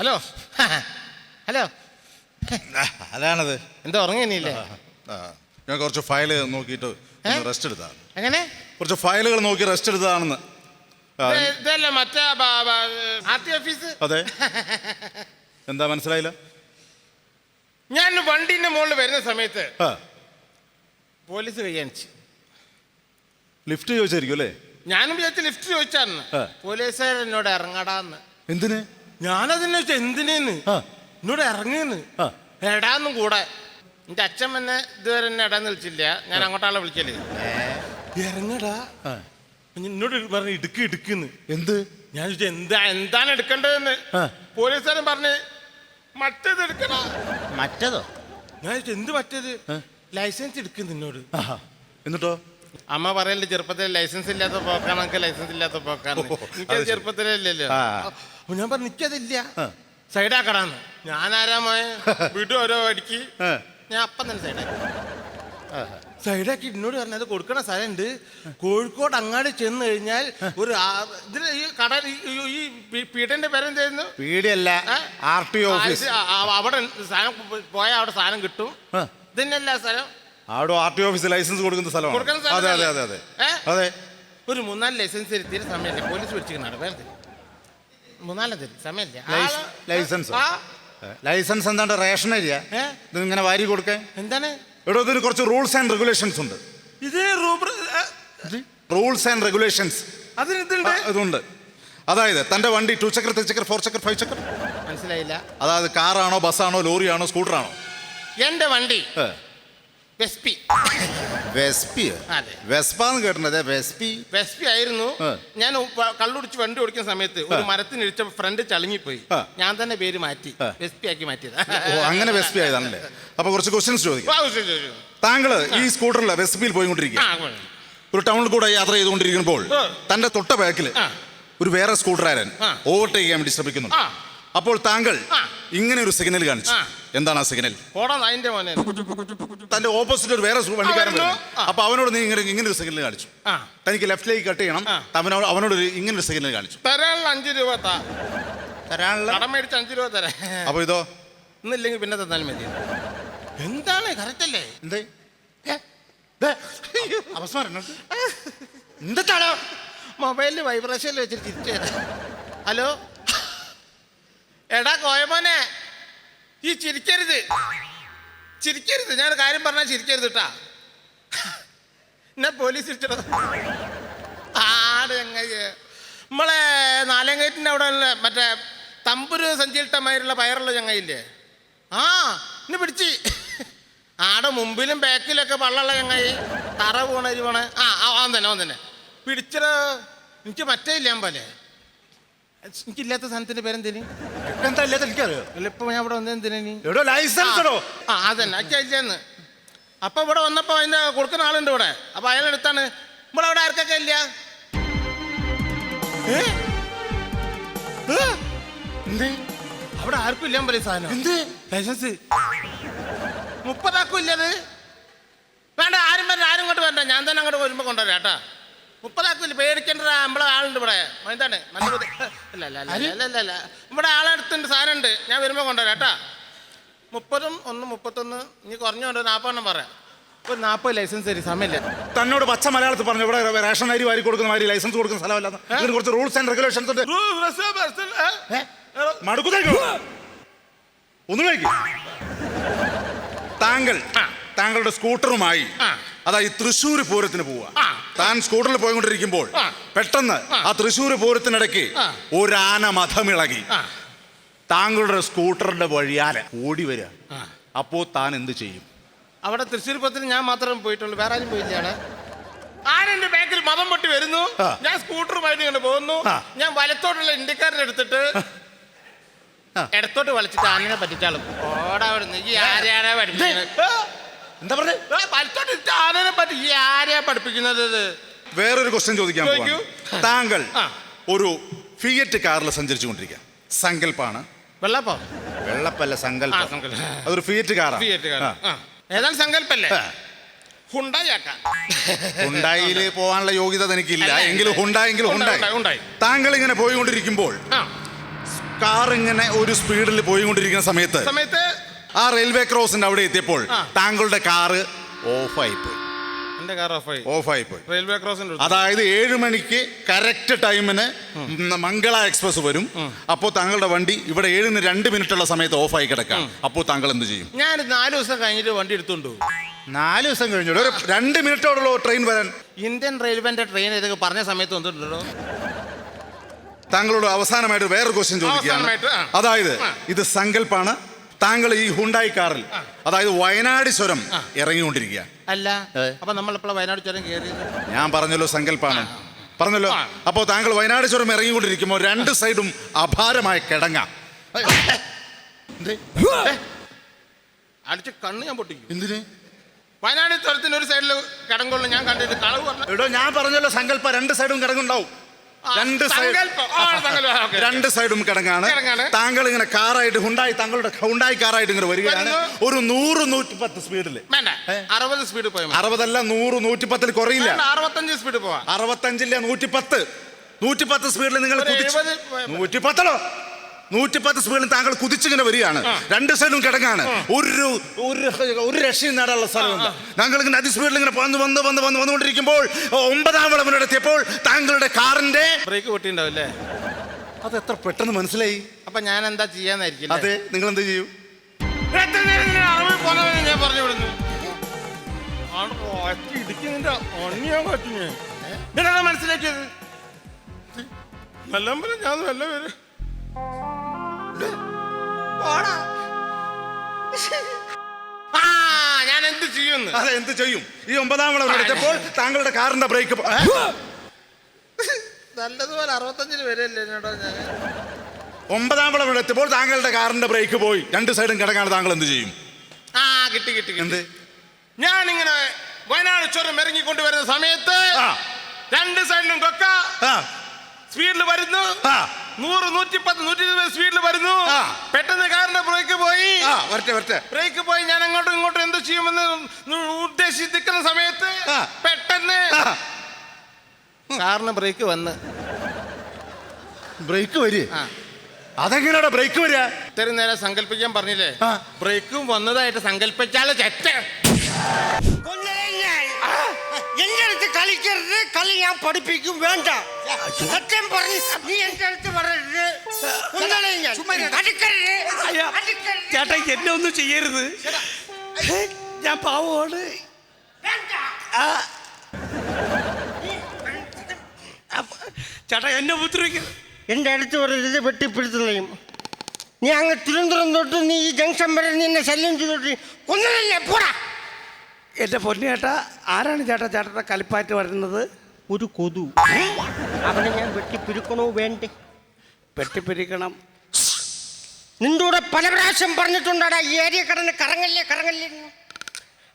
Hello. Hello. അതാണത്. എന്താ ഉറങ്ങിയില്ലേ ഞാൻ കുറച്ച് ഫയൽ നോക്കിയിട്ട് റെസ്റ്റ് എടുത്താണ് എങ്ങനെ? കുറച്ച് ഫയലുകൾ നോക്കി റെസ്റ്റ് എടുത്തതാണെന്ന് ഇതല്ല മറ്റേ ആർ ടി ഓഫീസ് അതെ. എന്താ മനസ്സിലായില്ല? ഞാൻ വണ്ടിന്റെ മുകളിൽ വരുന്ന സമയത്ത് പോലീസ് കൈയാണിച്ചു ലിഫ്റ്റ് ചോദിച്ചായിരിക്കും അല്ലേ? ഞാനും വിചാരിച്ചു ലിഫ്റ്റ് ചോദിച്ചാന്ന്. എന്നോട് ഇറങ്ങടാന്ന്. എന്തിന്? ഞാനതിനെ വെച്ചാൽ എന്തിനേന്ന്. എന്നോട് ഇറങ്ങിന്ന്. എടാന്നും കൂടെ. എന്റെ അച്ഛൻ എന്നെ ഇതുവരെ എന്നെ എടാന്ന് വിളിച്ചില്ല ഞാൻ അങ്ങോട്ടാളെ വിളിക്കൽ. ഇറങ്ങടാ. എന്നോട് പറഞ്ഞു ഇടുക്ക് ഇടുക്കുന്ന്. എന്ത്? ഞാൻ ചോദിച്ചു എന്താ എന്താണ് എടുക്കേണ്ടതെന്ന്. പോലീസുകാരൻ പറഞ്ഞ് മറ്റേത് എടുക്കണ മറ്റേതോ? ഞാൻ ചോദിച്ചു എന്ത് മറ്റേത്? ലൈസൻസ് എടുക്കുന്നു നിന്നോട് എന്നിട്ടോ? അമ്മ പറയല്ലേ ചെറുപ്പത്തിൽ ലൈസൻസ് ഇല്ലാത്ത പോക്കാണ് നമുക്ക് ലൈസൻസ് ഇല്ലാത്ത പോക്കാണ് ഓ, അപ്പൊ ഞാൻ പറഞ്ഞു നിൽക്കതില്ല സൈഡാക്കടാന്ന്. ഞാൻ ആരാമായ വീട് ഓരോ അടിക്ക് ഞാൻ അപ്പം തന്നെ സൈഡാക്കി. സൈഡാക്കി എന്നോട് പറഞ്ഞു അത് കൊടുക്കണ സ്ഥലമുണ്ട്. കോഴിക്കോട് അങ്ങാടി ചെന്ന് കഴിഞ്ഞാൽ ഒരു ഇതിന് ഈ കട ഈ- പീടന്റെ പീഠന്റെ പേരെന്തായിരുന്നു? R T office. അവിടെ സാധനം പോയാൽ അവിടെ സാധനം കിട്ടും. ഇതന്നെയല്ല സ്ഥലം? അവിടെ ആർ ടി ഓഫീസ് ലൈസൻസ് കൊടുക്കുന്ന സ്ഥലമാണ്. അതെ അതെ അതെ അതെ. ഒരു മൂന്നാൽ ലൈസൻസ് ഇരുത്തിയ സമയത്ത് പോലീസ് പിടിച്ചിരിക്കുന്നാണ് വേറെ മൂന്നാലും തരും സമയമില്ല ലൈസ്- ലൈസൻസ്? ആ. ലൈസൻസ് എന്താണ്ട് റേഷൻ ഏരിയ ഏ? ഇത് ഇങ്ങനെ വാരി കൊടുക്കേ? എന്താണ്? ഇവിടെ ഇതിന് കുറച്ച് റൂൾസ് ആൻഡ് റെഗുലേഷൻസ് ഉണ്ട്. ഇത് റൂബർ റൂൾസ് ആൻഡ് റെഗുലേഷൻസ്. അതിന് ഇതുണ്ട്. ഇതുണ്ട്. അതായത് തന്റെ വണ്ടി ടു ചക്കർ ത്രീ ചക്കർ ഫോർ ചക്കർ ഫൈവ് ചക്കർ മനസ്സിലായില്ല. അതായത് കാറാണോ ബസ്സാണോ ലോറിയാണോ സ്കൂട്ടറാണോ? എന്റെ വണ്ടി വെസ്പി വെസ്പി അതെ. വെസ്പാന്ന് കേട്ടിട്ടുണ്ട് വെസ്പി വെസ്പി ആയിരുന്നു ആ. ഞാൻ കള്ളുടിച്ച് വണ്ടി ഓടിക്കുന്ന സമയത്ത് ഒരു മരത്തിന് ഇടിച്ച ഫ്രണ്ട് ചളുങ്ങിപ്പോയി ആ. ഞാൻ തന്നെ പേര് മാറ്റി ആ. വെസ്പി ആക്കി മാറ്റിയത് ഓ അങ്ങനെ വെസ്പി ആയതാണല്ലേ അപ്പൊ കുറച്ച് ക്വസ്റ്റ്യൻസ് ചോദിക്കാം താങ്കൾ ശരി, ശരി, ശരി. താങ്കൾ ഈ സ്കൂട്ടറിൽ വെസ്പിയിൽ പോയിക്കൊണ്ടിരിക്കുക ആ, കൊള്ളാം. ഒരു ടൗണിൽ കൂടെ യാത്ര ചെയ്തുകൊണ്ടിരിക്കുമ്പോൾ ആ. തന്റെ തൊട്ട ബാക്കിൽ ആ. ഒരു വേറെ സ്കൂട്ടറാരൻ ആ. ഓവർടേക്ക് ചെയ്യാൻ വേണ്ടി ശ്രമിക്കുന്നു ആ. അപ്പോൾ താങ്കൾ ആ. ഇങ്ങനെ ഒരു സിഗ്നൽ കാണിച്ചു ആ. എന്താണ് ആ സിഗ്നൽ പോടാ അതിന്റെ മോനെ. തന്റെ ഓപ്പോസിറ്റ് ഒരു വേറെ സു- വണ്ടിക്കാരൻ വരുന്നു. അപ്പൊ അവനോട് നീ ഇങ്ങനെ ഇങ്ങനെ ഒരു സിഗ്നൽ കാണിച്ചു. ആ. തനിക്ക് ലെഫ്റ്റിലേക്ക് കട്ട് ചെയ്യണം. അവൻ അവനോട് അവനോട് ഒരു ഇങ്ങനെ ഒരു സിഗ്നൽ കാണിച്ചു. തരാനുള്ള അഞ്ച് രൂപ താ. തരാനുള്ള? കടം മേടിച്ച് അഞ്ച് രൂപ തരാം. അപ്പൊ ഇതോ? ഇന്നില്ലെങ്കിൽ പിന്നെ തന്നാലും മതി. എന്താണ്? കറക്റ്റ് അല്ലേ? എന്തേ? ഏ? ദേ. എന്താണ് മൊബൈലിൽ വൈബ്രേഷനിൽ വെച്ചിട്ട് തിരിച്ചു തരാം. ഹലോ? എടാ കോയമോനെ ഈ ചിരിക്കരുത്. ചിരിക്കരുത്. ഞാൻ കാര്യം പറഞ്ഞാൽ ചിരിക്കരുത് കേട്ടാ എന്നെ പോലീസ് ആട് ചങ്ങയ്യേ നമ്മളെ നാലങ്കയറ്റിന്റെ അവിടെ ഉള്ള മറ്റേ തമ്പുരു സഞ്ചിയിട്ടമായിട്ടുള്ള പയറുള്ള ചങ്ങയില്ലേ ആ ഇന്ന് പിടിച്ച്. ആടെ മുമ്പിലും ബാക്കിലൊക്കെ വള്ളമുള്ള ചങ്ങായി. തറ പോണ അരി പോണ ആ ആ, തന്നെ അവൻ തന്നെ. പിടിച്ചടോ. എനിക്ക് മറ്റേ ഇല്ലാൻ പോലെ. എനിക്കില്ലാത്ത സാധനത്തിന്റെ പേരെന്തേനി? എന്താ ഇല്ലാത്ത എനിക്കറിയോ ഇപ്പൊ ഞാൻ ഇവിടെ വന്നെന്തിനീ എടോ ലൈസൻസ് ആ അതന്നെ അച്ഛന്ന് അപ്പൊ ഇവിടെ വന്നപ്പോ അതിന്റെ കൊടുക്കുന്ന ആളുണ്ട് ഇവിടെ. അപ്പൊ അയാളെടുത്താണ് ഇവിടെ അവിടെ ആർക്കൊക്കെ ഇല്ല? എന്ത്? അവിടെ ആർക്കും ഇല്ലാൻ പറയും സാധനം. എന്ത്? ലൈസൻസ്. മുപ്പതാക്കും ഇല്ലത്? വേണ്ട ആരും വരണ്ട ആരും ഇങ്ങോട്ട് വരണ്ട. ഞാൻ തന്നെ അങ്ങോട്ട് വരുമ്പോ കൊണ്ടുവരാം കേട്ടാ. മുപ്പതാക്കും പേടിക്കേണ്ട നമ്മളെ ആളുണ്ട് ഇവിടെ. എന്താണ്? അല്ല അല്ല അല്ല അല്ല അല്ല ഇവിടെ ആളെടുത്തുണ്ട് സാധനം ഉണ്ട് ഞാൻ വരുമ്പോ കൊണ്ടുവരാം കേട്ടാ. മുപ്പതും ഒന്ന് മുപ്പത്തൊന്ന് ഇനി കുറഞ്ഞുകൊണ്ട് നാൽപ്പതെണ്ണം പറയാം. ഒരു നാൽപ്പത് ലൈസൻസ് തരും സമയമില്ല. തന്നോട് പച്ച മലയാളത്തിൽ പറഞ്ഞു ഇവിടെ റേഷൻ അരി വാരി കൊടുക്കുന്ന മാതിരി ലൈസൻസ് കൊടുക്കുന്ന സ്ഥലമല്ല ഇതിന് കുറച്ച് റൂൾസ് ആൻഡ് റെഗുലേഷൻസ് ഉണ്ട്. മടുക്കുന്നേക്കോ ഒന്നും കഴിക്കും താങ്കൾ. താങ്കളുടെ സ്കൂട്ടറുമായി. അതായത് തൃശ്ശൂർ പൂരത്തിന് പോവുക. താൻ സ്കൂട്ടറിൽ പോയിക്കൊണ്ടിരിക്കുമ്പോൾ പെട്ടെന്ന് ആ. തൃശ്ശൂർ പൂരത്തിനിടയ്ക്ക്. ഒരാന മഥമിളകി. താങ്കളുടെ സ്കൂട്ടറിന്റെ വഴിയാലെ ഓടി വരിക ആ. അപ്പോ താൻ എന്ത് ചെയ്യും? അവിടെ തൃശ്ശൂർ പൂരത്തിന് ഞാൻ മാത്രം പോയിട്ടുള്ളൂ വേറെ ആരും പോയില്ലാണ് ആരെന്റെ ബാക്കിൽ മതം പൊട്ടി വരുന്നു. ഞാൻ സ്കൂട്ടറുമായിട്ട് ഇങ്ങനെ പോകുന്നു. ഞാൻ വലത്തോട്ടുള്ള ഇന്ത്യക്കാരനെ എടുത്തിട്ട്. ഇടത്തോട്ട് വലിച്ചിട്ട് ആനനെ പറ്റിച്ചാളും ഓടാ ഈ ആരെയാണെ പഠിപ്പിക്കുന്നത്? എന്താ പറഞ്ഞേ? ഏ, വലത്തോട്ട് ഇട്ട് ആനനെ പറ്റി ഈ ആരെയാ പഠിപ്പിക്കുന്നത് ഇത്? വേറൊരു ക്വസ്റ്റ്യൻ ചോദിക്കാൻ ചോദിക്കൂ. പോവാണ്. താങ്കൾ ആ. ഒരു ഫിയറ്റ് കാറിൽ സഞ്ചരിച്ചു കൊണ്ടിരിക്കുക സങ്കല്പാണ്. വെള്ളപ്പോ? വെള്ളപ്പല്ല ആ സങ്കല്പം. സങ്കല്പം. അതൊരു ഫിയറ്റ് കാറാണ് ഫിയറ്റ് കാർ. ആ. ഏതാണ് സങ്കല്പല്ലേ. ഹുണ്ടായാക്കാം ഹുണ്ടായിൽ പോകാനുള്ള യോഗ്യത തനിക്കില്ല. അല്ല, എങ്കിലും ഇല്ല. ഹുണ്ടായെങ്കിലും ഹുണ്ടായി, ഹുണ്ടായി ഹുണ്ടായി. താങ്കൾ ഇങ്ങനെ പോയിക്കൊണ്ടിരിക്കുമ്പോൾ ആ. കാർ ഇങ്ങനെ ഒരു സ്പീഡിൽ പോയിക്കൊണ്ടിരിക്കുന്ന സമയത്ത് സമയത്ത് ആ റെയിൽവേ ക്രോസിന്റെ അവിടെ എത്തിയപ്പോൾ. താങ്കളുടെ കാറ് ഓഫായി പോയി എന്റെ കാർ ഓഫായി. ഓഫായി പോയി റെയിൽവേ ക്രോസിന്റെ അതായത് ഏഴ് മണിക്ക് കറക്റ്റ് ടൈമിന് മംഗള എക്സ്പ്രസ് വരും. അപ്പോൾ താങ്കളുടെ വണ്ടി ഇവിടെ ഏഴിന് രണ്ട് മിനിറ്റുള്ള സമയത്ത് ഓഫായി കിടക്കാം. അപ്പോൾ താങ്കൾ എന്ത് ചെയ്യും? ഞാൻ നാല് ദിവസം കഴിഞ്ഞിട്ട് വണ്ടി എടുത്തുണ്ട് നാല് ദിവസം കഴിഞ്ഞോ ഒരു രണ്ട് മിനിറ്റോടുള്ള ട്രെയിൻ വരാൻ. ഇന്ത്യൻ റെയിൽവേന്റെ ട്രെയിൻ ഇതൊക്കെ പറഞ്ഞ സമയത്ത് വന്നിട്ടുണ്ടോ താങ്കളോട് അവസാനമായിട്ട് വേറൊരു ക്വസ്റ്റ്യൻ ചോദിക്കുകയാണ്. അതായത് ഇത് സങ്കല്പാണ്. താങ്കൾ ഈ ഹുണ്ടായി കാറിൽ അതായത് വയനാട് ചുരം ഇറങ്ങിക്കൊണ്ടിരിക്കുക. അല്ല. അപ്പൊ നമ്മൾ ഇപ്പോൾ വയനാട് ചുരം കയറി ഞാൻ പറഞ്ഞല്ലോ സങ്കല്പാണ്. പറഞ്ഞല്ലോ. അപ്പോൾ താങ്കൾ വയനാട് ചുരം ഇറങ്ങിക്കൊണ്ടിരിക്കുമ്പോൾ രണ്ട് സൈഡും അപാരമായ കിടങ്ങ. അടിച്ച് കണ്ണ് ഞാൻ പൊട്ടിക്കും. എന്തിന്? വയനാട് ചുരത്തിന്റെ ഒരു സൈഡിൽ കിടങ്ങുള്ളൂ ഞാൻ കണ്ടിട്ട് കളവ് പറഞ്ഞു എടോ ഞാൻ പറഞ്ഞല്ലോ സങ്കല്പ രണ്ട് സൈഡും കിടങ്ങുണ്ടാവും. രണ്ട് സൈഡ് രണ്ട് സൈഡും കിടങ്ങാണ്. താങ്കൾ ഇങ്ങനെ കാറായിട്ട് ഹുണ്ടായി താങ്കളുടെ ഹുണ്ടായി കാറായിട്ട് ഇങ്ങനെ വരികയാണ്. ഒരു നൂറ് നൂറ്റി പത്ത് സ്പീഡിൽ അറുപത് സ്പീഡ്. അറുപതല്ല നൂറ് നൂറ്റി പത്തിൽ കുറയില്ല അറുപത്തഞ്ച് സ്പീഡ് പോവാ. അറുപത്തഞ്ചില്ല നൂറ്റി പത്ത് നൂറ്റി പത്ത് സ്പീഡിൽ നിങ്ങൾ ഒരു കുതിച്ച് എഴുപത് നൂറ്റി പത്ത് സ്പീഡിൽ താങ്കൾ കുതിച്ചിങ്ങനെ വരികയാണ്. രണ്ട് സൈഡും കിടങ്ങാണ് ഒരു ഒരു ഒരു രക്ഷയും നേടാനുള്ള സ്ഥലമുണ്ട്. താങ്കൾ ഇങ്ങനെ അതിസ്പീഡിൽ ഇങ്ങനെ വന്ന് വന്ന് വന്ന് വന്ന് വന്നുകൊണ്ടിരിക്കുമ്പോൾ ഒമ്പതാം വിളവിനെത്തിയപ്പോൾ താങ്കളുടെ കാറിന്റെ ബ്രേക്ക് പൊട്ടിണ്ടാവില്ലേ? അത് എത്ര പെട്ടെന്ന് മനസ്സിലായി? അപ്പൊ ഞാൻ എന്താ ചെയ്യാന്നായിരിക്കും അതെ നിങ്ങൾ എന്ത് ചെയ്യും? ഞാൻ പറഞ്ഞു വിടുന്നു. ഇടിക്കുന്നതിന്റെ പറ്റുന്നേ. മനസ്സിലാക്കിയത്? നല്ല ഞാൻ നല്ല പേര്. ആ ഞാൻ എന്ത് ചെയ്യുന്നു? അതെ എന്ത് ചെയ്യും? ഈ ഒമ്പതാം വിളവിനെത്തിയപ്പോൾ താങ്കളുടെ കാറിന്റെ ബ്രേക്ക് നല്ലതുപോലെ അറുപത്തഞ്ചിന് വരെയല്ലേ ചേട്ടാ ഞാൻ ഒമ്പതാം വിളവിനെത്തിയപ്പോൾ താങ്കളുടെ കാറിന്റെ ബ്രേക്ക് പോയി. രണ്ട് സൈഡും കിടക്കാണ് താങ്കൾ എന്ത് ചെയ്യും? ആ കിട്ടി കിട്ടി എന്ത് എന്ത്? ഞാനിങ്ങനെ വയനാട് ചുരം ഇറങ്ങിക്കൊണ്ട് വരുന്ന സമയത്ത്. രണ്ട് സൈഡിലും കൊക്ക. ആ. സ്പീഡിൽ വരുന്നു. ആ. നൂറ് നൂറ്റി പത്ത് നൂറ്റി ഇരുപത് സ്പീഡിൽ വരുന്നു. പെട്ടെന്ന് കാറിന്റെ ബ്രേക്ക് പോയി. ആ വരട്ടെ വരട്ടെ. ബ്രേക്ക് പോയി ഞാൻ അങ്ങോട്ടും ഇങ്ങോട്ടും എന്ത് ചെയ്യുമെന്ന് ഉദ്ദേശിച്ചിരിക്കുന്ന സമയത്ത്. പെട്ടെന്ന് കാറിന് ബ്രേക്ക് വന്ന്. ബ്രേക്ക് വരിക അതെങ്ങനെയാണ് അതെങ്ങനെയാടാ ബ്രേക്ക് വരിക? ഇത്രയും നേരം സങ്കല്പിക്കാൻ പറഞ്ഞില്ലേ? ബ്രേക്കും വന്നതായിട്ട് സങ്കല്പിച്ചാൽ തെറ്റ. എന്റെ അടുത്ത് കളിക്കരുത്. കളി ഞാൻ പഠിപ്പിക്കും. വേണ്ട. സത്യം പറഞ്ഞ് നീ എന്റെ അടുത്ത് കൊന്നളയും ഞാൻ. അടുക്കരുത്, അടുക്കരുത്. ചേട്ടാ എന്നെ ഒന്നും ചെയ്യരുത്. ഞാൻ പാവമാണ്. ചേട്ടാ എന്നെ ഉപദ്രവിക്കരുത്. എന്റെ അടുത്ത് പറയരുത് വെട്ടിപ്പിടുത്തുള്ളയും നീ അങ്ങ് തിരുവനന്തപുരം തൊട്ട് നീ ഈ ജംഗ്ഷൻ വരെ നിന്നെ ശല്യം ചെയ്തോട്ട് കൊന്നലല്ലേ പോടാ. എന്റെ പൊന്നു ചേട്ടാ ആരാണ് ചേട്ടാ? ചേട്ടന്റെ കലിപ്പായിട്ട് വരുന്നത്? ഒരു കൊതു. അവനെ ഞാൻ വെട്ടിപ്പിരിക്കണോ വേണ്ടേ? വെട്ടിപ്പിരിക്കണം. നിന്റെ കൂടെ പല പ്രാവശ്യം പറഞ്ഞിട്ടുണ്ടാടാ ഈ ഏരിയ കടന്ന് കറങ്ങല്ലേ കറങ്ങല്ലേ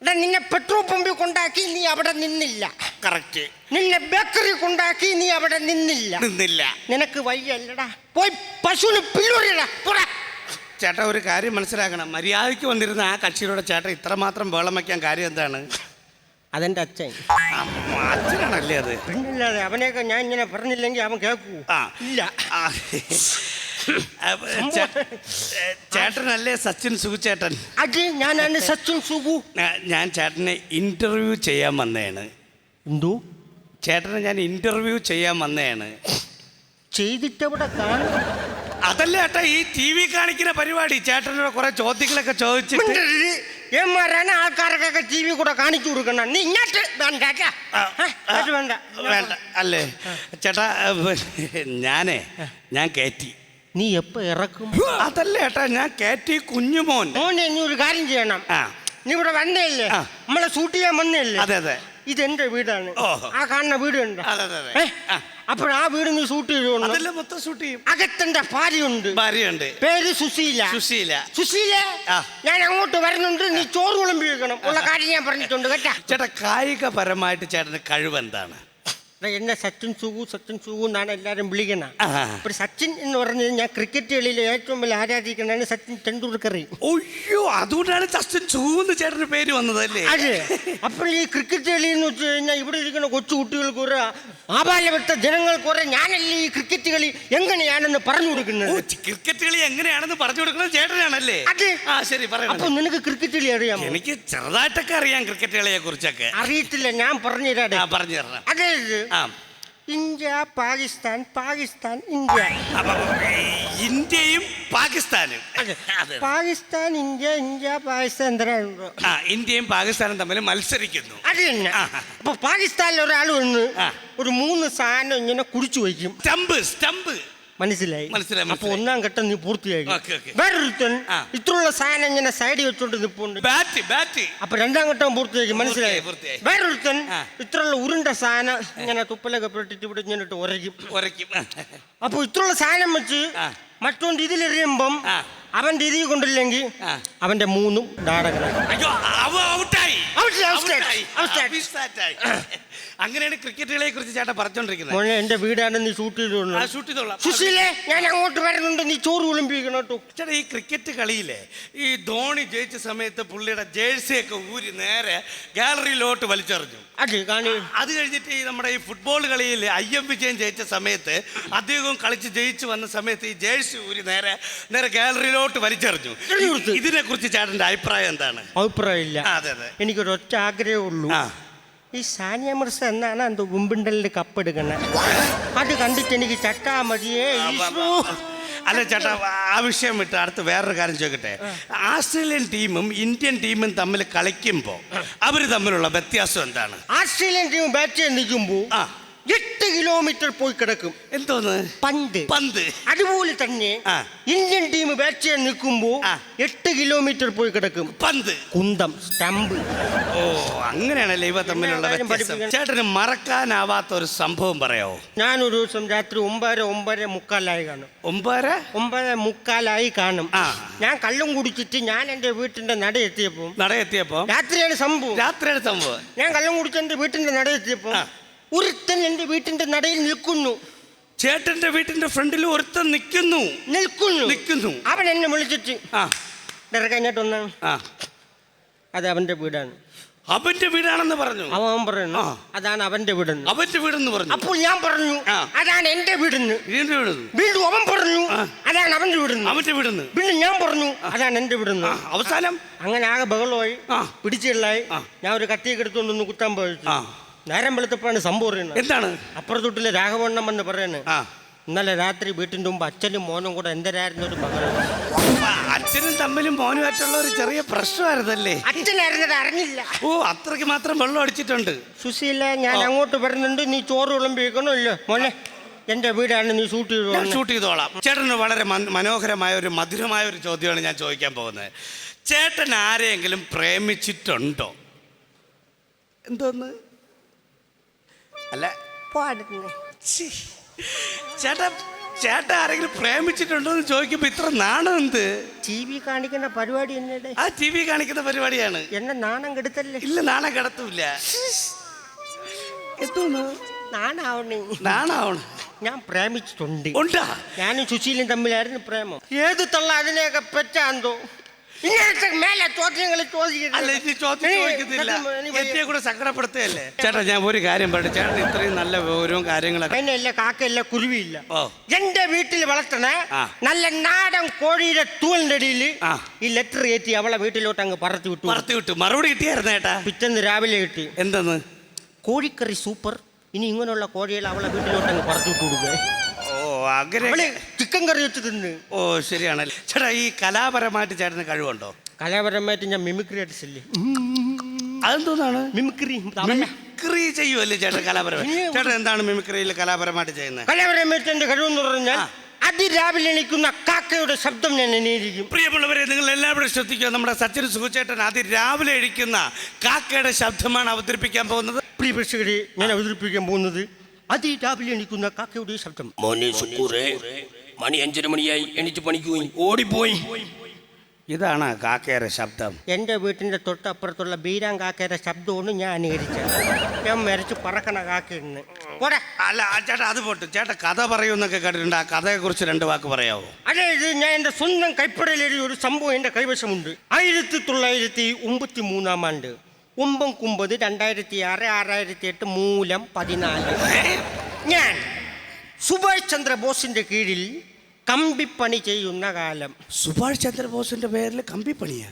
എടാ നിന്നെ പെട്രോൾ പമ്പിൽ കൊണ്ടാക്കി നീ അവിടെ നിന്നില്ല. കറക്റ്റ്. നിന്നെ ബേക്കറി കൊണ്ടാക്കി നീ അവിടെ നിന്നില്ല. നിന്നില്ല. നിനക്ക് വയ്യല്ലടാ. പോയി പശുവിന് പിള്ളൂരിടാ പോടാ. ചേട്ടാ ഒരു കാര്യം മനസ്സിലാക്കണം. മര്യാദയ്ക്ക് വന്നിരുന്ന ആ കക്ഷിയിലൂടെ ചേട്ടൻ ഇത്രമാത്രം വേളം വയ്ക്കാൻ കാര്യം എന്താണ്? അതെന്റെ അച്ഛൻ. അച്ഛനാണല്ലേ അത്? പിന്നില്ലാതെ അവനെയൊക്കെ ഞാൻ ഇങ്ങനെ പറഞ്ഞില്ലെങ്കിൽ അവൻ കേൾക്കൂ ആ. ഇല്ല. ആ. അപ്പൊ ചേ- ചേട്ടനല്ലേ സച്ചിൻ സുഖുചേട്ടൻ അത് ഞാനാണ് സച്ചിൻ സുഖു ഞാ- ഞാൻ ചേട്ടനെ ഇന്റർവ്യൂ ചെയ്യാൻ വന്നതാണ്. എന്തോ? ചേട്ടനെ ഞാൻ ഇന്റർവ്യൂ ചെയ്യാൻ വന്നതാണ്. ചെയ്തിട്ടവിടെ കാണും? അതല്ല ഏട്ട ഈ ടി വി കാണിക്കുന്ന പരിപാടി? ചേട്ടനോട് കുറെ ചോദ്യങ്ങളൊക്കെ ചോദിച്ചിട്ട് ഏമാരാണ് ആൾക്കാർക്കൊക്കെ ടി വി കൂടെ കാണിച്ചു കൊടുക്കണം. നീ ഇങ്ങോട്ട് വേണ്ട വേണ്ട. വേണ്ട. അല്ലേ? ചേട്ടാ ഞാനേ ഞാൻ കയറ്റി നീ എപ്പോ ഇറക്കും? അതല്ല ഏട്ടാ ഞാൻ കയറ്റി കുഞ്ഞുമോൻ മോനെ നീ ഒരു കാര്യം ചെയ്യണം. ആ. നീ ഇവിടെ വന്നേല്ലേ. നമ്മളെ ഷൂട്ട് ചെയ്യാൻ വന്നേല്ലേ അതെ അതെ. ഇതെന്റെ വീടാണ്. ആ കാണുന്ന വീട് ഉണ്ട് അതെ, അതെ. അപ്പോൾ ആ വീട് നീ ഷൂട്ട് ചെയ്തോണ്ട് അതെല്ലാം മൊത്തം ഷൂട്ട് ചെയ്യും? അകത്തെന്റെ ഭാര്യയുണ്ട്. ഭാര്യയുണ്ട്. പേര് സുശീല. സുശീല. സുശീല ഞാൻ അങ്ങോട്ട് വരുന്നുണ്ട് നീ ചോറ് വിളമ്പി വെക്കണം. ഉള്ള കാര്യം ഞാൻ പറഞ്ഞിട്ടുണ്ട് കേട്ടാ? ചേട്ടാ കായികപരമായിട്ട് ചേട്ടന് കഴിവ് എന്താണ്? എന്നെ സച്ചിൻ സുഗു സച്ചിൻ സുഗു എന്നാണ് എല്ലാരും വിളിക്കണം. അപ്പോൾ സച്ചിൻ എന്ന് പറഞ്ഞത് ഞാൻ ക്രിക്കറ്റ് കളിയിൽ ഏറ്റവും വലിയ ആരാധിക്കുന്നതാണ് സച്ചിൻ ടെണ്ടുൽക്കർ. ഒയ്യോ അതുകൊണ്ടാണ് സച്ചിൻ ചൂന്ന് ചേട്ടന് പേര് വന്നതല്ലേ? അതെ. അപ്പോൾ ഈ ക്രിക്കറ്റ് കളി എന്ന് വെച്ച് കഴിഞ്ഞാൽ ഇവിടെ ഇരിക്കുന്ന കൊച്ചു കുട്ടികൾക്ക് ഒരു ആപാലപ്പെട്ട ജനങ്ങൾ കുറെ ഞാനല്ലേ ഈ ക്രിക്കറ്റ് കളി എങ്ങനെയാണെന്ന് പറഞ്ഞു കൊടുക്കുന്നത്? ക്രിക്കറ്റ് കളി എങ്ങനെയാണെന്ന് പറഞ്ഞു കൊടുക്കുന്നത് ചേട്ടനാണല്ലേ. ആ ശരി അപ്പൊ നിനക്ക് ക്രിക്കറ്റ് കളി അറിയാമോ? എനിക്ക് ചെറുതായിട്ടൊക്കെ അറിയാം ക്രിക്കറ്റ് കളിയെ കുറിച്ചൊക്കെ അറിയത്തില്ല ഞാൻ പറഞ്ഞു തരാം. പറഞ്ഞു തരാം അതെ ഇന്ത്യ പാകിസ്ഥാൻ പാകിസ്ഥാൻ ഇന്ത്യ. അപ്പൊ, ഇന്ത്യയും പാകിസ്ഥാനും. അതെ. പാകിസ്ഥാൻ ഇന്ത്യ ഇന്ത്യ പാകിസ്ഥാൻ എന്തിനാണോ ആ ഇന്ത്യയും പാകിസ്ഥാനും തമ്മിൽ മത്സരിക്കുന്നു. അത് തന്നെ. ആ. അപ്പൊ പാകിസ്ഥാനിൽ ഒരാൾ വന്ന് ആ. ഒരു മൂന്ന് സാധനം ഇങ്ങനെ കുടിച്ചു വയ്ക്കും. സ്റ്റമ്പ് സ്റ്റംപ് മനസ്സിലായി മനസ്സിലായി, അപ്പൊ മനസ്സിലായി. ഒന്നാം ഘട്ടം നീ പൂർത്തിയാക്കി ഓക്കേ, ഓക്കേ. വേറൊരുത്തൻ ആ. ഇത്രയുള്ള സാധനം ഇങ്ങനെ സൈഡിൽ വെച്ചോണ്ട് നിപ്പുണ്ട് ബാറ്റ് ബാറ്റ് അപ്പൊ രണ്ടാം ഘട്ടം പൂർത്തിയാക്കി മനസ്സിലായി പൂർത്തിയായി. വേറൊരുത്തൻ ആ. ഇത്രയുള്ള ഉരുണ്ട സാധനം ഇങ്ങനെ തുപ്പലൊക്കെ പെട്ടിട്ട് ഇവിടെ ഇങ്ങനെ ഇട്ട് ഉരയ്ക്കും ഉരയ്ക്കും അപ്പൊ ഇത്രയുള്ള സാധനം വെച്ച് ആ. മറ്റോണ്ട് ഇതിലെറിയുമ്പം ആ. അവന്റെ ഇതിൽ കൊണ്ടില്ലെങ്കിൽ ആ. അവന്റെ മൂന്നും ഡാടകളാണ് അയ്യോ അവ ഔട്ടായി Out, out, out, out. അങ്ങനെയാണ് ക്രിക്കറ്റുകളെ കുറിച്ച് ചേട്ടൻ പറഞ്ഞോണ്ടിരിക്കുന്നത്. മോനെ എന്റെ വീടാണ് നീ ഷൂട്ട് ചെയ്തോളൂ ഷൂട്ട് ചെയ്തോളാം സുശീലേ ഞാൻ അങ്ങോട്ട് വരുന്നുണ്ട്. നീ ചോറ് വിളിമ്പിക്കണം കേട്ടോ. ചേട്ടാ ഈ ക്രിക്കറ്റ് കളിയിലെ ഈ ധോണി ജയിച്ച സമയത്ത് പുള്ളിയുടെ ജേഴ്സിയൊക്കെ ഊരി നേരെ ഗാലറിയിലോട്ട് വലിച്ചെറിഞ്ഞു. അത് കാണി. അത് കഴിഞ്ഞിട്ട് ഈ നമ്മുടെ ഈ ഫുട്ബോൾ കളിയിൽ ഐ എം വിജയൻ ജയിച്ച സമയത്ത് അദ്ദേഹവും കളിച്ച് ജയിച്ചു വന്ന സമയത്ത് ഈ ജേഴ്സി ഊരി നേരെ നേരെ ഗാലറിയിലോട്ട് വലിച്ചെറിഞ്ഞു. ഇതിനെ കുറിച്ച് ചേട്ടന്റെ അഭിപ്രായം എന്താണ്? അഭിപ്രായമില്ല. ഇല്ല അതെ അതെ. എനിക്കൊരു ഒറ്റ ആഗ്രഹമുള്ളൂ ഈ സാനിയ മിർസ എന്നാണ് അന്ത് ഉമ്പിണ്ടലിന്റെ കപ്പ് എടുക്കണേ അത് കണ്ടിട്ട് എനിക്ക് ചട്ടാ മതിയേ. അല്ല ചേട്ടാ ആ വിഷയം വിട്ട് അടുത്ത് വേറൊരു കാര്യം ചോദിക്കട്ടെ? ആസ്ട്രേലിയൻ ടീമും ഇന്ത്യൻ ടീമും തമ്മിൽ കളിക്കുമ്പോൾ അവർ തമ്മിലുള്ള വ്യത്യാസം എന്താണ്? ആസ്ട്രേലിയൻ ടീം ബാറ്റ് ചെയ്യാൻ നിൽക്കുമ്പോ ആ. കിലോമീറ്റർ പോയി കിടക്കും. എന്തോന്ന്? പന്ത്. പന്ത്. അതുപോലെ തന്നെ ആ. ഇന്ത്യൻ ടീം ബാറ്റ് ചെയ്യാൻ നിൽക്കുമ്പോ ആ. എട്ട് കിലോമീറ്റർ പോയി കിടക്കും. പന്ത്. കുന്തം സ്റ്റമ്പ് ഓ അങ്ങനെയാണല്ലേ ഇവ തമ്മിലുള്ള കാര്യം വ്യത്യാസം. പഠിപ്പിക്കണം. ചേട്ടന് മറക്കാനാവാത്ത ഒരു സംഭവം പറയാവോ? ഞാൻ ഒരു ദിവസം രാത്രി ഒമ്പതര ഒമ്പതര മുക്കാലായി കാണും. ഒമ്പതര? ഒമ്പത് മുക്കാലായി കാണും. ആ. ഞാൻ കള്ളും കുടിച്ചിട്ട് ഞാൻ എന്റെ വീട്ടിന്റെ നട എത്തിയപ്പോ നടയെത്തിയപ്പോ രാത്രിയാണ് സംഭവം. രാത്രിയാണ് സംഭവം. ഞാൻ കള്ളം കുടിച്ച് എന്റെ വീട്ടിന്റെ നട എത്തിയപ്പോ ആ. ഒരുത്തൻ എന്റെ വീട്ടിന്റെ നടയിൽ നിൽക്കുന്നു. ചേട്ടന്റെ വീട്ടിന്റെ ഫ്രണ്ടിൽ ഒരുത്തൻ നിൽക്കുന്നു. നിൽക്കുന്നു. നിൽക്കുന്നു. അവൻ എന്നെ വിളിച്ചിട്ട് ആ. ആ. അത് അവന്റെ വീടാണ്. അവന്റെ വീടാണെന്ന് പറഞ്ഞു. അവൻ പറഞ്ഞു പറയുന്നു അതാണ് അവന്റെ വീടെന്ന്. അവന്റെ വീടെന്ന് പറഞ്ഞു. അപ്പോൾ ഞാൻ പറഞ്ഞു അതാണ് എന്റെ വീടെന്ന്. വീട് വീണ്ടും അവൻ പറഞ്ഞു അതാണ് അവന്റെ വീടെന്ന്. അവന്റെ വീടെന്ന്. പിന്നെ ഞാൻ പറഞ്ഞു അതാണ് എന്റെ വീടെന്ന്. അവസാനം? അങ്ങനെ ആകെ ബഹളമായി പിടിച്ചുള്ള പിടിച്ചുള്ളായി ഞാൻ ഒരു കത്തിയൊക്കെ എടുത്തുകൊണ്ടൊന്ന് കുത്താൻ ആ. നേരം വെളുത്തപ്പോഴാണ് സംഭവം അറിയുന്നത്. എന്താണ്? അപ്പുറത്തൊട്ടിലെ രാഘവണ്ണം എന്ന് പറയുന്നത്. ഇന്നലെ രാത്രി വീട്ടിന്റെ മുമ്പ് അച്ഛനും മോനും കൂടെ എന്തരായിരുന്നു ഒരു ബഹളം? അച്ഛനും തമ്മിലും മോനുമായിട്ടുള്ള ഒരു ചെറിയ പ്രശ്നമായിരുന്നല്ലേ? അച്ഛനായിരുന്നത് അറിഞ്ഞില്ല. ഓ അത്രയ്ക്ക് മാത്രം വെള്ളം അടിച്ചിട്ടുണ്ട്. സുശീല ഞാൻ അങ്ങോട്ട് വരുന്നുണ്ട്. നീ ചോറ് വിളമ്പിക്കണമല്ലോ മോനെ എന്റെ വീടാണ്. നീ ഷൂട്ട് ഞാൻ ചെയ്തോ ഷൂട്ട് ചെയ്തോളാം. ചേട്ടന് വളരെ മനോഹരമായ ഒരു മധുരമായ ഒരു ചോദ്യമാണ് ഞാൻ ചോദിക്കാൻ പോകുന്നത്. ചേട്ടൻ ആരെയെങ്കിലും പ്രേമിച്ചിട്ടുണ്ടോ? എന്തോന്ന്? അല്ല. ഛീ. ചേട്ടാ ചേട്ടൻ ആരെങ്കിലും പ്രേമിച്ചിട്ടുണ്ടോ എന്ന് ചോദിക്കുമ്പോ ഇത്ര നാണം എന്ത്? ടി വി കാണിക്കുന്ന പരിപാടി എന്നടെ? ആ ടി വി കാണിക്കുന്ന പരിപാടിയാണ്. എന്നെ നാണം കെടുത്തല്ലേ? ഇല്ല നാണം കിടത്തൂല എന്തോന്ന് നാണാവണേ. നാണാവണം. ഞാൻ പ്രേമിച്ചിട്ടുണ്ട്. ഉണ്ടാ. ഞാനും സുശീലും തമ്മിലായിരുന്നു പ്രേമം. ഏത് തള്ള അതിനെയൊക്കെ പറ്റാന്തോ? ഇങ്ങനത്തെ മേലെ ചോദ്യങ്ങൾ അല്ല ഇനി ചോദ്യം ചോദിക്കുന്നില്ല എന്നെ കൂടെ സങ്കടപ്പെടുത്തുകയല്ലേ? ചേട്ടാ ഞാൻ ഒരു കാര്യം പറയട്ടെ. ചേട്ടൻ ഇത്രയും നല്ല വിവരവും കാര്യങ്ങളൊക്കെ അതിനല്ല കാക്കയില്ല കുരുവിയില്ല. ഓ. എന്റെ വീട്ടിൽ വളർത്തണ ആ. നല്ല നാടൻ കോഴിയുടെ തൂലിനടിയിൽ ആ. ഈ ലെറ്റർ കയറ്റി അവളെ വീട്ടിലോട്ട് അങ്ങ് പറത്തി വിട്ടു. പറത്തി വിട്ടു. മറുപടി കിട്ടിയായിരുന്നു ചേട്ടാ? പിറ്റേന്ന് രാവിലെ കിട്ടി. എന്തെന്ന്? കോഴിക്കറി സൂപ്പർ. ഇനി ഇങ്ങനെയുള്ള കോഴികളെ അവളെ വീട്ടിലോട്ട് അങ്ങ് പറത്തി വിട്ടു കൊടുക്കുക ഓ അങ്ങനെ ചിക്കൻ കറി വെച്ച് തിന്ന്. ഓ ശരിയാണല്ലേ. ചേട്ടാ ഈ കലാപരമായിട്ട് ചേട്ടന് കഴിവുണ്ടോ? കലാപരമായിട്ട് ഞാൻ മിമിക്രി അടിച്ചില്ലേ അതെന്തോന്നാണ്? മിമിക്രി മിമിക്രി ചെയ്യുമല്ലേ ചേട്ടൻ കലാപരമായി ചേട്ടൻ എന്താണ് മിമിക്രിയിൽ കലാപരമായിട്ട് ചെയ്യുന്നത്? കലാപരമായിട്ട് എന്റെ കഴിവെന്ന് പറഞ്ഞാൽ. അതിരാവിലെ എണീക്കുന്ന കാക്കയുടെ ശബ്ദം ഞാൻ എണീരിക്കും പ്രിയമുള്ളവരെ നിങ്ങൾ എല്ലാവരും ശ്രദ്ധിക്കുക നമ്മുടെ സച്ചിൻ സുഖചേട്ടൻ അതിരാവിലെ എഴിക്കുന്ന കാക്കയുടെ ശബ്ദമാണ് അവതരിപ്പിക്കാൻ പോകുന്നത്. പ്രിയ പ്രേക്ഷകരെ ഞാൻ അവതരിപ്പിക്കാൻ പോകുന്നത് അതിരാവിലെ എണീക്കുന്ന കാക്കയുടെ ശബ്ദം. മോനെ സുക്കൂറേ മണി അഞ്ചര മണിയായി എണീറ്റ് പണിക്ക് പോയി ഓടിപ്പോയി. ഇതാണ് കാക്കയുടെ ശബ്ദം. എന്റെ വീട്ടിന്റെ തൊട്ടപ്പുറത്തുള്ള ബീരാൻ കാക്കയുടെ ശബ്ദമാണ് ഞാൻ അനുകരിച്ചത് ഞാൻ മരച്ച് പറക്കണ കാക്കയിന്ന് പോടാ അല്ല ആ ചേട്ടാ അത് പോട്ട്. ചേട്ടാ കഥ പറയുമെന്നൊക്കെ കേട്ടിട്ടുണ്ട്. ആ കഥയെക്കുറിച്ച് രണ്ട് വാക്ക് പറയാവോ? ഇത് ഞാൻ എന്റെ സ്വന്തം കൈപ്പടയിലെഴുതിയ ഒരു സംഭവം എന്റെ കൈവശമുണ്ട്. ആയിരത്തി തൊള്ളായിരത്തി ഒമ്പത്തി മൂന്നാം ആണ്ട് ഒമ്പം കുമ്പത് രണ്ടായിരത്തി ആറ് ആറായിരത്തി എട്ട് മൂലം പതിനാല്. ഞാൻ സുഭാഷ് ചന്ദ്രബോസിന്റെ കീഴിൽ കമ്പിപ്പണി ചെയ്യുന്ന കാലം. സുഭാഷ് ചന്ദ്രബോസിന്റെ പേരിൽ കമ്പിപ്പണിയാ?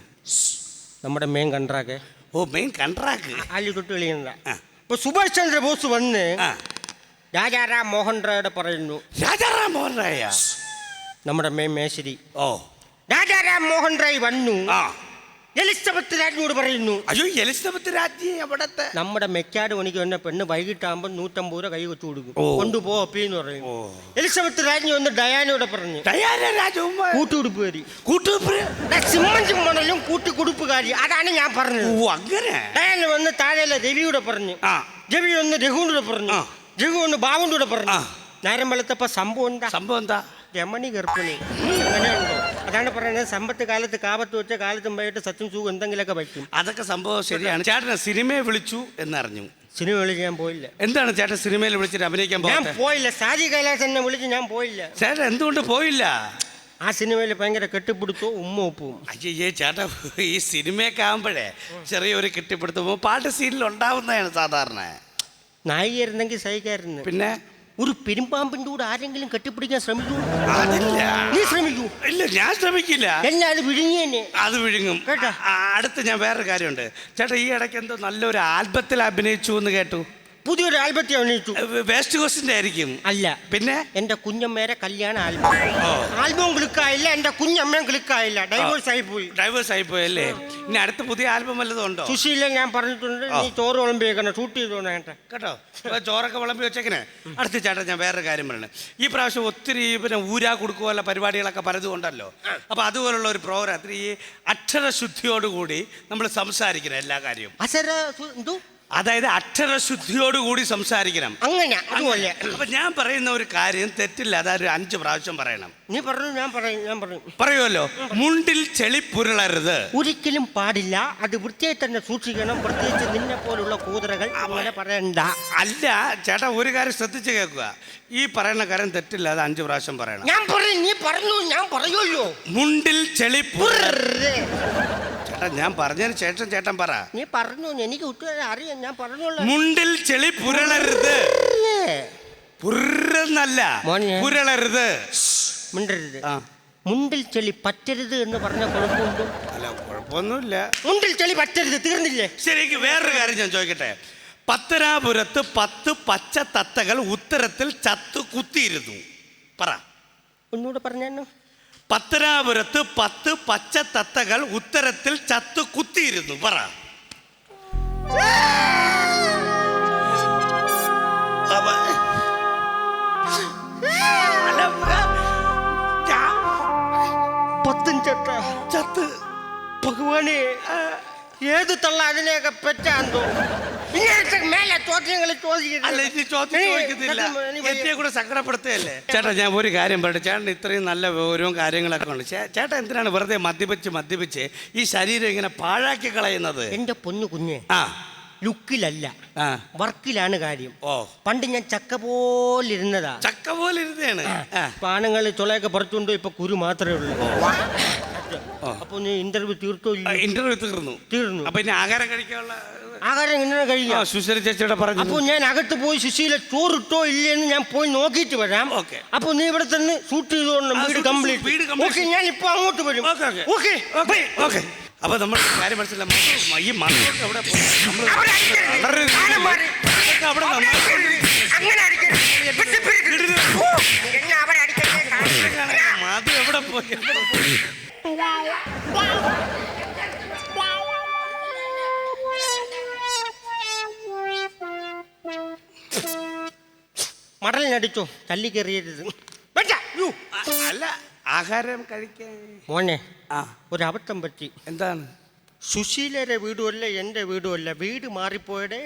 നമ്മുടെ മെയിൻ കൺട്രാക്ക് ഓ മെയിൻ കൺട്രാക്ക് ആലിക്കുട്ടി വിളിയുന്ന ആ. ഇപ്പൊ സുഭാഷ് ചന്ദ്രബോസ് വന്ന് രാജാറാം മോഹൻ റോയുടെ പറയുന്നു. രാജാറാം മോഹൻ റായ? നമ്മുടെ മെയിൻ മേശരി. ഓ. രാജാറാം മോഹൻ റായ് വന്നു. ആ. എലിസബത്ത് രാജ്ഞിയോട് പറയുന്നു അയ്യോ എലിസബത്ത് രാജ്ഞി അവിടത്തെ നമ്മുടെ മെക്കാട് പണിക്ക് വന്ന പെണ്ണ് വൈകിട്ടാകുമ്പോൾ നൂറ്റമ്പത് രൂപ കൈ വെച്ചു കൊടുക്കും. ഓ. കൊണ്ടുപോ അപ്പീന്ന് പറയും ഓ. എലിസബത്ത് രാജ്ഞി വന്ന് ഡയാനോട് പറഞ്ഞു ഡയാന രാജകുമാർ കൂട്ടുകുടുപ്പുകാരി കൂട്ടുപ്രിയ സിമ്മൻ ചിമ്മണലും കൂട്ടുകുടുപ്പുകാരി അതാണ് ഞാൻ ഓ പറഞ്ഞത് അങ്ങനെ? ഡയാന വന്ന് താഴെയുള്ള രവിയോട് പറഞ്ഞു ആ. രവി വന്ന് രഘുവിനോട് പറഞ്ഞു ആ. രഘു വന്ന് ബാബുവിനോട് പറഞ്ഞു ആ. നേരം വെളുത്തപ്പോ സംഭവം എന്താ? സംഭവം എന്താ? രമണി ഗർഭിണി. അങ്ങനെയുണ്ടോ അതാണ് പറയുന്നത് സമ്പത്ത് കാലത്ത് കാപത്ത് വെച്ച കാലത്തും പോയിട്ട് സത്യം സൂ എന്തെങ്കിലുമൊക്കെ വയ്ക്കും അതൊക്കെ സംഭവം ശരിയാണ്. ചേട്ടനെ സിനിമയെ വിളിച്ചു എന്നറിഞ്ഞു. സിനിമ വിളിച്ച് ഞാൻ പോയില്ല. എന്താണ് ചേട്ടൻ സിനിമയിൽ വിളിച്ചിട്ട് അഭിനയിക്കാൻ ഞാൻ പോയില്ല. സാജി കൈലാസ് എന്നെ വിളിച്ച് ഞാൻ പോയില്ല. ചേട്ടൻ എന്തുകൊണ്ട് പോയില്ല? ആ സിനിമയിൽ ഭയങ്കര കെട്ടിപ്പിടുത്തോ ഉമ്മ ഉപ്പും. അയ്യേ ചേട്ടാ ഈ സിനിമയൊക്കെ ആകുമ്പോഴേ ചെറിയൊരു കെട്ടിപ്പിടുത്തോ പാട്ട് സീനിൽ ഉണ്ടാവുന്നതാണ് സാധാരണ. നായികയായിരുന്നെങ്കിൽ സഹിക്കായിരുന്നു. പിന്നെ? ഒരു പെരുമ്പാമ്പിന്റെ കൂടെ ആരെങ്കിലും കെട്ടിപ്പിടിക്കാൻ ശ്രമിക്കൂ? അതില്ല. നീ ശ്രമിക്കൂ. ഇല്ല ഞാൻ ശ്രമിക്കില്ല. എന്നെ അത് വിഴുങ്ങിയെന്നെ അത് വിഴുങ്ങും. കേട്ടോ? ആ, അടുത്ത് ഞാൻ വേറൊരു കാര്യമുണ്ട്. ചേട്ടാ ഈ ഇടയ്ക്ക് എന്തോ നല്ലൊരു ആൽബത്തിൽ അഭിനയിച്ചു എന്ന് കേട്ടു. പുതിയൊരു ആൽബത്തെ അഭിനയിച്ചു. വേസ്റ്റ് കോസ്റ്റിന്റെ ആയിരിക്കും. അല്ല. പിന്നെ? എന്റെ കുഞ്ഞമ്മേരെ കല്യാണ ആൽബം ആൽബം ക്ലിക്കായില്ല എന്റെ കുഞ്ഞമ്മയും ക്ലിക്കായില്ല ഡൈവേഴ്സ് ആയി പോയി ഡൈവേഴ്സ് ആയി പോയല്ലേ ഇനി അടുത്ത പുതിയ ആൽബം വല്ലതും ഉണ്ടോ? സുശീല ഞാൻ പറഞ്ഞിട്ടുണ്ട് നീ ചോറ് വിളമ്പിയേക്കണം ഷൂട്ട് ചെയ്തു കേട്ടെ. കേട്ടോ? ഇപ്പൊ ചോറൊക്കെ വിളമ്പി വെച്ചേക്കനെ അടുത്ത ചേട്ടാ ഞാൻ വേറെ കാര്യം പറയണേ. ഈ പ്രാവശ്യം ഒത്തിരി പിന്നെ ഊരാ കൊടുക്കുക പരിപാടികളൊക്കെ പലതും ഉണ്ടല്ലോ അപ്പൊ അതുപോലുള്ള ഒരു പ്രോഗ്രാം അത്ര ഈ അക്ഷരശുദ്ധിയോടുകൂടി നമ്മൾ സംസാരിക്കണം എല്ലാ കാര്യവും. അക്ഷര എന്തോ? അതായത് അക്ഷരശുദ്ധിയോടുകൂടി സംസാരിക്കണം. അങ്ങനെ അതുപോലെ. അപ്പൊ ഞാൻ പറയുന്ന ഒരു കാര്യം തെറ്റില്ല. അതൊരു അഞ്ച് പ്രാവശ്യം പറയണം. നീ പറഞ്ഞു ഞാൻ പറയും ഞാൻ പറയും. പറയുമല്ലോ. മുണ്ടിൽ ചെളി പുരളരുത്. ഒരിക്കലും പാടില്ല. അത് വൃത്തിയായി തന്നെ സൂക്ഷിക്കണം. പ്രത്യേകിച്ച് നിന്നെ പോലുള്ള കൂതറകൾ അങ്ങനെ പറയണ്ട. അല്ല ചേട്ടാ ഒരു കാര്യം ശ്രദ്ധിച്ച് കേൾക്കുക. ഈ പറയുന്ന കാര്യം തെറ്റില്ല. അത് അഞ്ച് പ്രാവശ്യം പറയണം. ഞാൻ പറയും നീ പറഞ്ഞു ഞാൻ പറയുമല്ലോ. മുണ്ടിൽ ചെളി ഉർരേ. ചേട്ടാ ഞാൻ പറഞ്ഞതിന് ശേഷം ചേട്ടൻ പറ. നീ പറഞ്ഞു എനിക്ക് ഉത്തരം അറിയാം ഞാൻ പറഞ്ഞോളാം. മുണ്ടിൽ ചെളി പുരളരുത്. പുരന്നല്ല മോനെ. പുരളരുത്. മിണ്ടരുത്. ആ. മുണ്ടിൽ ചെളി പറ്റരുത് എന്ന് പറഞ്ഞ കുഴപ്പമുണ്ടോ? അല്ല കുഴപ്പമൊന്നുമില്ല. മുണ്ടിൽ ചെളി പറ്റരുത് തീർന്നില്ലേ? ശരിക്ക് വേറൊരു കാര്യം ഞാൻ ചോദിക്കട്ടെ? പത്തനാപുരത്ത് പത്ത് പച്ച തത്തകൾ ഉത്തരത്തിൽ ചത്തു കുത്തിയിരുന്നു. പറ. ഒന്നുകൂടെ പറഞ്ഞു പത്തനാപുരത്ത് പത്ത് പച്ച തത്തകൾ ഉത്തരത്തിൽ ചത്തു കുത്തിയിരുന്നു. പറ. ചത്ത്. ഭഗവാനെ ഏത് തള്ള അതിനെയൊക്കെ പെറ്റാന്തോ ഇങ്ങനത്തെ മേലെ ചോദ്യങ്ങൾ അല്ല ഇനി ചോദ്യം ചോദിക്കുന്നില്ല എന്നെ കൂടെ സങ്കടപ്പെടുത്തുകയല്ലേ? ചേട്ടാ ഞാൻ ഒരു കാര്യം പറയട്ടെ. ചേട്ടൻ ഇത്രയും നല്ല വിവരവും കാര്യങ്ങളൊക്കെ ഉണ്ട്. ചേ- ചേട്ടൻ എന്തിനാണ് വെറുതെ മദ്യപിച്ച് മദ്യപിച്ച് ഈ ശരീരം ഇങ്ങനെ പാഴാക്കി കളയുന്നത്? എന്റെ പൊന്നു കുഞ്ഞെ ആ. ലുക്കിലല്ല ആ. വർക്കിലാണ് കാര്യം. ഓ. പണ്ട് ഞാൻ ചക്ക പോലിരുന്നതാ. ചക്ക പോലെ ഇരുന്നാണ് ആ. പാനങ്ങൾ ചുളയൊക്കെ പുറത്തുണ്ടോ ഇപ്പൊ കുരു മാത്രമേ ഉള്ളൂ. അപ്പൊ നീ ഇന്റർവ്യൂ തീർത്തോ ഇന്റർവ്യൂ തീർന്നു തീർന്നു അപ്പൊ ഇനി ആഹാരം കഴിക്കാനുള്ള ആഹാരം ഇങ്ങനെ ആ, കഴിയാം സുശീല ചേച്ചിയുടെ അപ്പൊ പറഞ്ഞു ഞാൻ അകത്ത് പോയി സുശീല ചോറിട്ടോ ഇല്ലെന്ന് ഞാൻ പോയി നോക്കിയിട്ട് വരാം ഓക്കേ. അപ്പൊ നീ ഇവിടെ തന്നെ ഷൂട്ട് ചെയ്തോണം ആ, വീട് shoot- കംപ്ലീറ്റ് വീട് complete. ഓക്കെ ഞാൻ ഇപ്പൊ അങ്ങോട്ട് വരും okay, okay. Okay okay okay അപ്പൊ നമ്മൾ കാര്യം മനസ്സിലായി ഈ പോയി? നമ്മൾ. വളരെ. ഇതൊക്കെ അവിടെ. മധു പോയി എവിടെ പോയി? മടലിനടിച്ചോ തല്ലി കയറിയരുത്. അല്ല ആഹാരം കഴിക്കാൻ. മോനെ ആ. ഒരു അബദ്ധം പറ്റി. എന്താണ്? സുശീലയുടെ വീടുമല്ല എന്റെ വീടുമല്ല. വീട് മാറിപ്പോയടേ.